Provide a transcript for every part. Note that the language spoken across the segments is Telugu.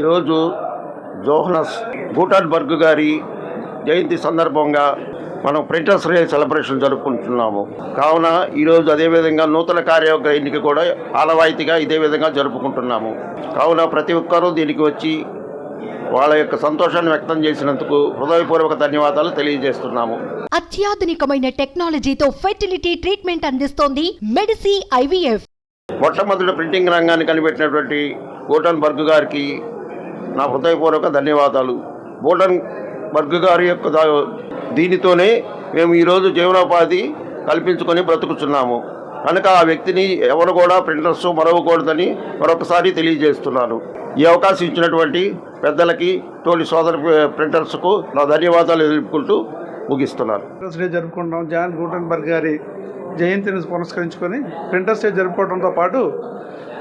ఈరోజు జోహనస్ గూటన్బర్గ్ గారి జయంతి సందర్భంగా మనం ప్రింటర్స్ డే సెలబ్రేషన్ జరుపుకుంటున్నాము. కావున ఈరోజు అదేవిధంగా నూతన కార్యవర్గ ఎన్నిక కూడా ఆనవాయితీగా ఇదే విధంగా జరుపుకుంటున్నాము. కావున ప్రతి ఒక్కరూ దీనికి వచ్చి వాళ్ళ యొక్క సంతోషాన్ని వ్యక్తం చేసినందుకు హృదయపూర్వక ధన్యవాదాలు తెలియజేస్తున్నాము. అత్యాధునికమైన టెక్నాలజీతో ఫెర్టిలిటీ ట్రీట్మెంట్ అందిస్తోంది మెడిసి ఐవీఎఫ్. మొట్టమొదటి ప్రింటింగ్ రంగాన్ని కనిపెట్టినటువంటి బోటన్ బర్గ్ గారికి నా హృదయపూర్వక ధన్యవాదాలు. బోటన్ బర్గ్ గారి యొక్క దీనితోనే మేము ఈరోజు జీవనోపాధి కల్పించుకొని బ్రతుకుతున్నాము కనుక ఆ వ్యక్తిని ఎవరు కూడా ప్రింటర్స్ మరవకూడదని మరొకసారి తెలియజేస్తున్నాను. ఈ అవకాశం ఇచ్చినటువంటి పెద్దలకి తోటి సోదర ప్రింటర్స్కు నా ధన్యవాదాలు తెలుపుకుంటూ ముగిస్తున్నాను. ప్రింటర్స్ డే జరుపుకుంటాం జాన్ గూటన్బర్గ్ గారి జయంతిని పురస్కరించుకొని ప్రింటర్స్ డే జరుపుకోవడంతో పాటు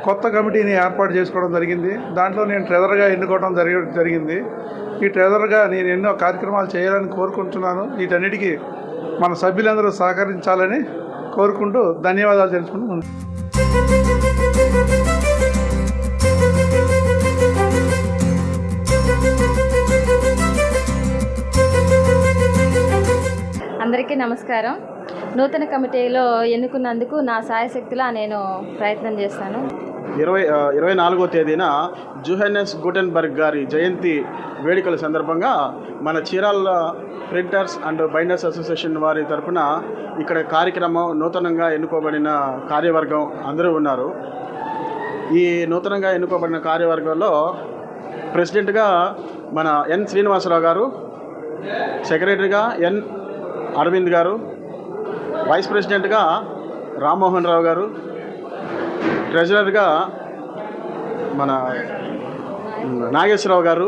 కొత్త కమిటీని ఏర్పాటు చేసుకోవడం జరిగింది. దాంట్లో నేను ట్రెజర్గా ఎన్నుకోవడం జరిగి జరిగింది. ఈ ట్రెజర్గా నేను ఎన్నో కార్యక్రమాలు చేయాలని కోరుకుంటున్నాను. వీటన్నిటికీ మన సభ్యులందరూ సహకరించాలని కోరుకుంటూ ధన్యవాదాలు తెలుసుకుంటూ అందరికీ నమస్కారం. నూతన కమిటీలో ఎన్నుకున్నందుకు నా సాయశక్తిలా నేను ప్రయత్నం చేస్తాను. ఇరవై ఇరవై నాలుగో తేదీన జుహెనెస్ గుటెన్బర్గ్ గారి జయంతి వేడుకల సందర్భంగా మన Chirala printers and binders association వారి తరఫున ఇక్కడ కార్యక్రమం నూతనంగా ఎన్నుకోబడిన కార్యవర్గం అందరూ ఉన్నారు. ఈ నూతనంగా ఎన్నుకోబడిన కార్యవర్గంలో ప్రెసిడెంట్గా మన ఎన్ శ్రీనివాసరావు గారు సెక్రటరీగా ఎన్ అరవింద్ గారు వైస్ ప్రెసిడెంట్గా రామ్మోహన్ రావు గారు ట్రెజరర్గా మన నాగేశ్వరరావు గారు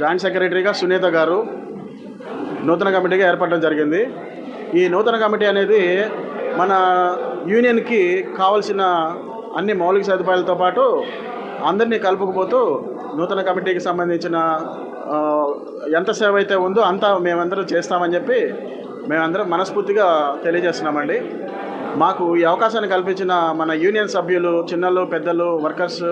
జాయింట్ సెక్రటరీగా సునీత గారు నూతన కమిటీగా ఏర్పడడం జరిగింది. ఈ నూతన కమిటీ అనేది మన యూనియన్కి కావలసిన అన్ని మౌలిక సదుపాయాలతో పాటు అందరినీ కలుపుకుపోతూ నూతన కమిటీకి సంబంధించిన ఎంత సేవ అయితే ఉందో అంతా మేమందరం చేస్తామని చెప్పి మేమందరం మనస్ఫూర్తిగా తెలియజేస్తున్నామండి. మాకు ఈ అవకాశాన్ని కల్పించిన మన యూనియన్ సభ్యులు చిన్నలు పెద్దలు వర్కర్స్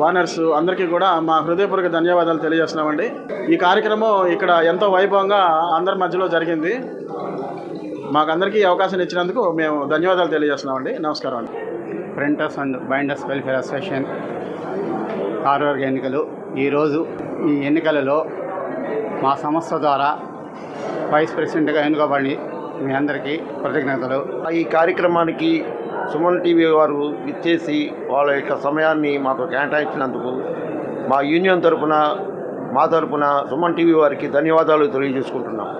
వానర్స్ అందరికీ కూడా మా హృదయపూర్వక ధన్యవాదాలు తెలియజేస్తున్నామండి. ఈ కార్యక్రమం ఇక్కడ ఎంతో వైభవంగా అందరి మధ్యలో జరిగింది. మాకందరికీ అవకాశం ఇచ్చినందుకు మేము ధన్యవాదాలు తెలియజేస్తున్నామండి. నమస్కారం అండి. Printers and binders welfare association కార్యవర్గ ఎన్నికలు. ఈరోజు ఈ ఎన్నికలలో మా సంస్థ ద్వారా వైస్ ప్రెసిడెంట్గా ఎన్నుకోబడి మీ అందరికీ కృతజ్ఞతలు. ఈ కార్యక్రమానికి సుమన్ టీవీ వారు ఇచ్చేసి వాళ్ళ యొక్క సమయాన్ని మాకు కేటాయించినందుకు మా యూనియన్ తరఫున మా తరపున సుమన్ టీవీ వారికి ధన్యవాదాలు తెలియజేసుకుంటున్నాం.